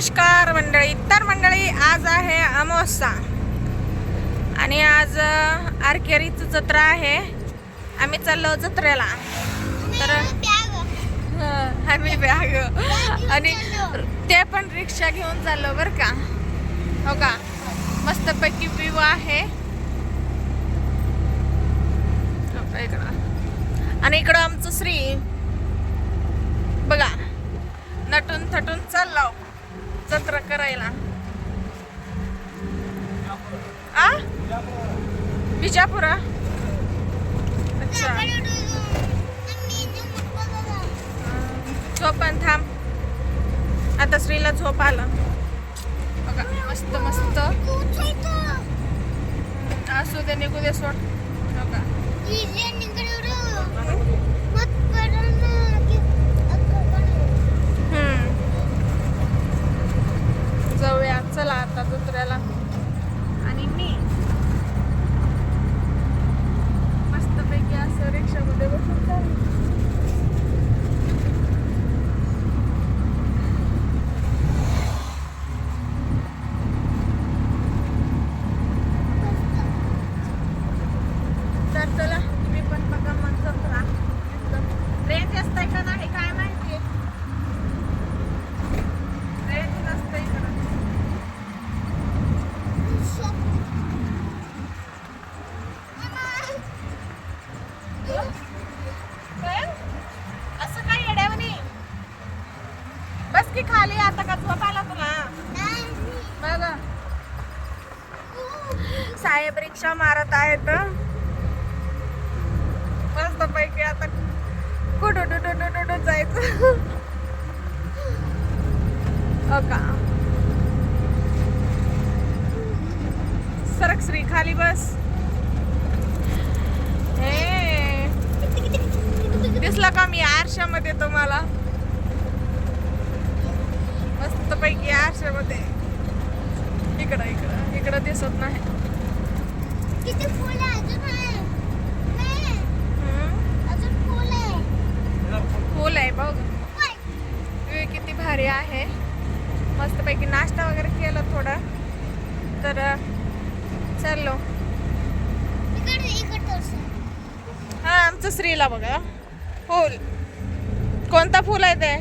नमस्कार मंडळी. तर मंडळी आज आहे अमावस्या. आणि आज आरकेरीचं जत्रा आहे. आम्ही चाललो जत्रेला. तर आम्ही बॅग. आणि ते पण रिक्षा घेऊन चाललो बरं का. हो का? मस्तपैकी व्यू आहे. इकडं. आणि इकडं आमचं श्री. बघा. नटून थटून जत्रा करायला. आ? विजापुरा? अच्छा. झोप थांब. आता श्रीला झोप आलं. बघा मस्त मस्त. असू दे निघू दे सोड. बघा का हम्म. जाऊया चला आता जत्रेला आणि मी मस्तपैकी असं रिक्षामध्ये बसून चालले. तर चला तुम्ही पण बघा मग जत्रा रेंज असतंय का नाही काय माहिती रेंज नसतंय इकडं काय? असं काय येड्यावानी बस की खाली आता का झोप आला तुला बघ साहेब रिक्षा मारत आहेत. मस्त पैकी आता कुठं टुटू टुटू टुटू जायचं. हो का? सरक श्री खाली बस. हे. दिसला का मी आरशामध्ये तुम्हाला? मस्त पैकी आरशामध्ये. इकडं इकडं इकडं दिसत नाही. किती फुल आहे अजून आहे. अजून फुल आहे. फुल आहे बघ? व्ह्यू किती भारी आहे. मस्तपैकी नाश्ता वगैरे केलं थोडं. तर चाललो. हा आमचं श्रीला बघा. फुल. कोणता फुल आहे ते?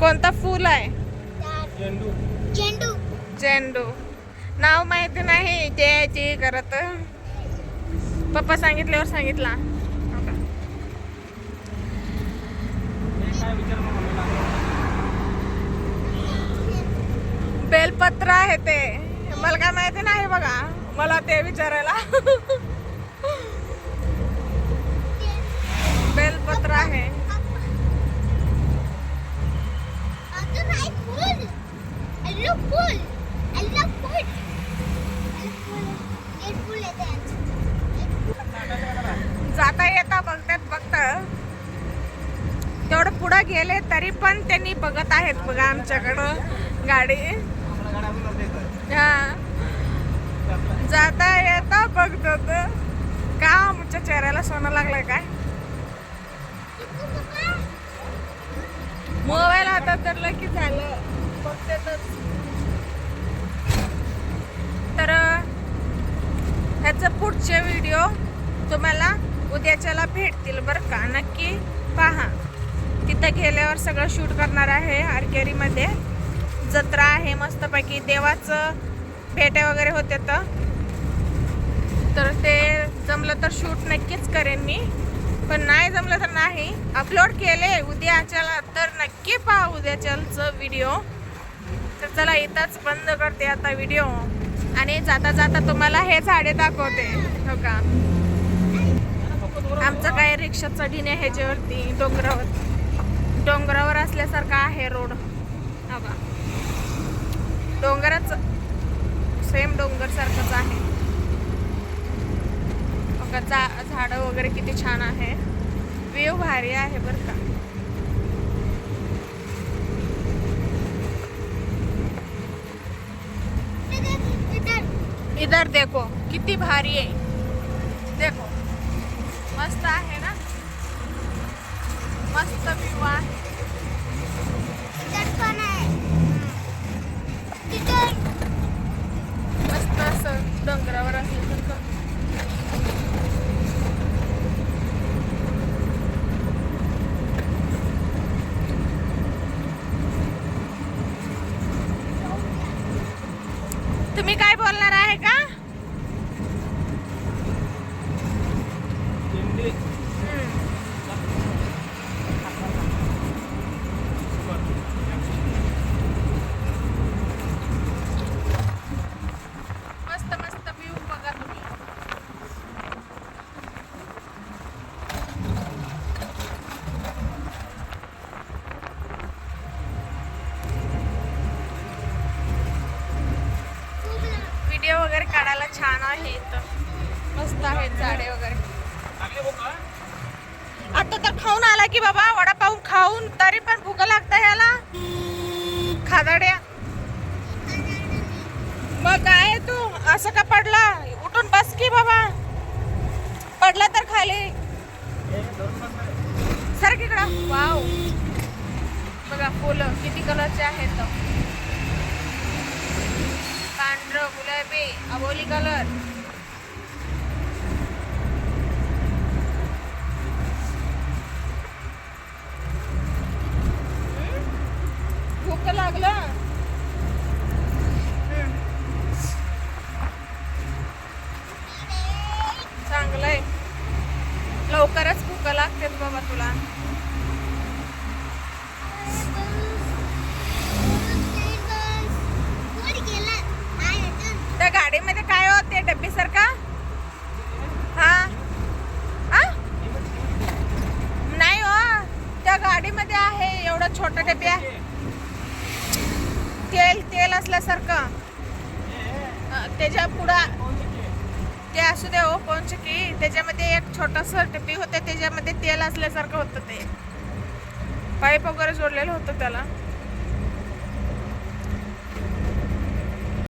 कोणता फुल आहे? झेंडू. झेंडू. नाव माहिती नाही ते ते करत. पप्पा सांगितल्यावर सांगितला. बेलपत्र आहे ते. मला काय माहिती नाही बघा. मला ते विचारायला. बेलपत्र आहे अजून आहे फुल हॅलो फुल हॅलो फुल एक फुल येते जाता येता बघतात बघता तेवढं पुढं गेले तरी पण त्यांनी बघत आहेत बघा आमच्याकडं गाडी. हा. जाता येता बघतात. का आमच्या चेहऱ्याला सोनं लागलंय काय? मोबाईल हातात धरलं की झालं. बघतातच. तर ह्याचं पुढचे व्हिडिओ तुम्हाला उद्याच्याला भेटतील बरं का. नक्की पहा. तिथं गेल्यावर सगळं शूट करणार आहे आरकेरीमध्ये. जत्रा आहे मस्तपैकी. देवाचं भेट्या वगैरे होते तर. तर ते जमलं तर शूट नक्कीच करेन मी. पण नाही जमलं तर नाही. अपलोड केले. उद्याच्याला तर नक्की पहा उद्याच्याचं व्हिडिओ तर चला इथंच बंद करते आता व्हिडिओ आणि जाता जाता तुम्हाला हे झाडे दाखवते. हो का? आमचं काय रिक्षाचा डिने ह्याच्यावरती डोंगरावरती डोंगरावर असल्यासारखा आहे रोड. हो का सेम डोंगर सारखंच आहे. हो जा झाडं वगैरे किती छान आहे. व्ह्यू भारी आहे बरं का. इधर देखो किती भारी आहे. देखो. मस्त आहे ना? मस्त व्ह्यू आहे. तुम्ही काय बोलणार आहे का? छान आहे मस्त आहेत झाडे वगैरे. आता तर खाऊन आला की बाबा वडापाव खाऊन तरी पण भूक लागतं ह्याला. खादाड्या. मग काय तू? असं का पडला? उठून बस की बाबा. पडला तर खाली. सर इकडं. वाव. बघा फुलं किती कलरचे आहेत. पांढरं गुलाबी अबोली कलर भूक लागलं. चांगलंय. लवकरच भूक लागते बाबा तुला वर गेला काय अजून त्या गाडीमध्ये काय होते डब्बी सारखा हा? नाही हो त्या गाडीमध्ये आहे एवढं छोटं डबे आहे. तेल तेल असल्यासारखं. त्याच्या पुढं ते असू दे हो कोणचं की. त्याच्यामध्ये एक छोटस डबी होते त्याच्यामध्ये तेल असल्यासारखं होतं ते. पाईप वगैरे जोडलेलं होतं त्याला.